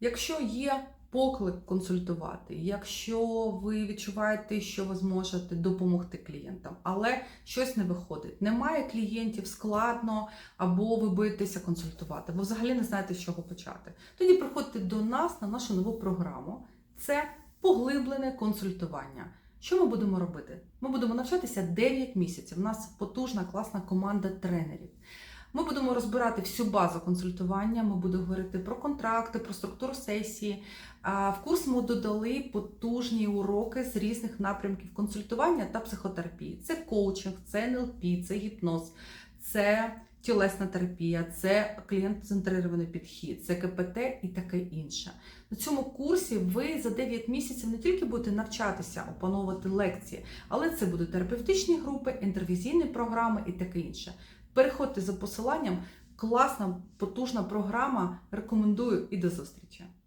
Якщо є поклик консультувати, якщо ви відчуваєте, що ви зможете допомогти клієнтам, але щось не виходить, немає клієнтів, складно, або ви боїтеся консультувати, або взагалі не знаєте, з чого почати, тоді приходьте до нас на нашу нову програму. Це поглиблене консультування. Що ми будемо робити? Ми будемо навчатися 9 місяців. У нас потужна, класна команда тренерів. Ми будемо розбирати всю базу консультування. Ми будемо говорити про контракти, про структуру сесії. В курс ми додали потужні уроки з різних напрямків консультування та психотерапії. Це коучинг, це НЛП, це гіпноз, це тілесна терапія, це клієнт-центрирований підхід, це КПТ і таке інше. На цьому курсі ви за 9 місяців не тільки будете навчатися опановувати лекції, але це будуть терапевтичні групи, інтервізійні програми і таке інше. Переходьте за посиланням. Класна, потужна програма. Рекомендую і до зустрічі!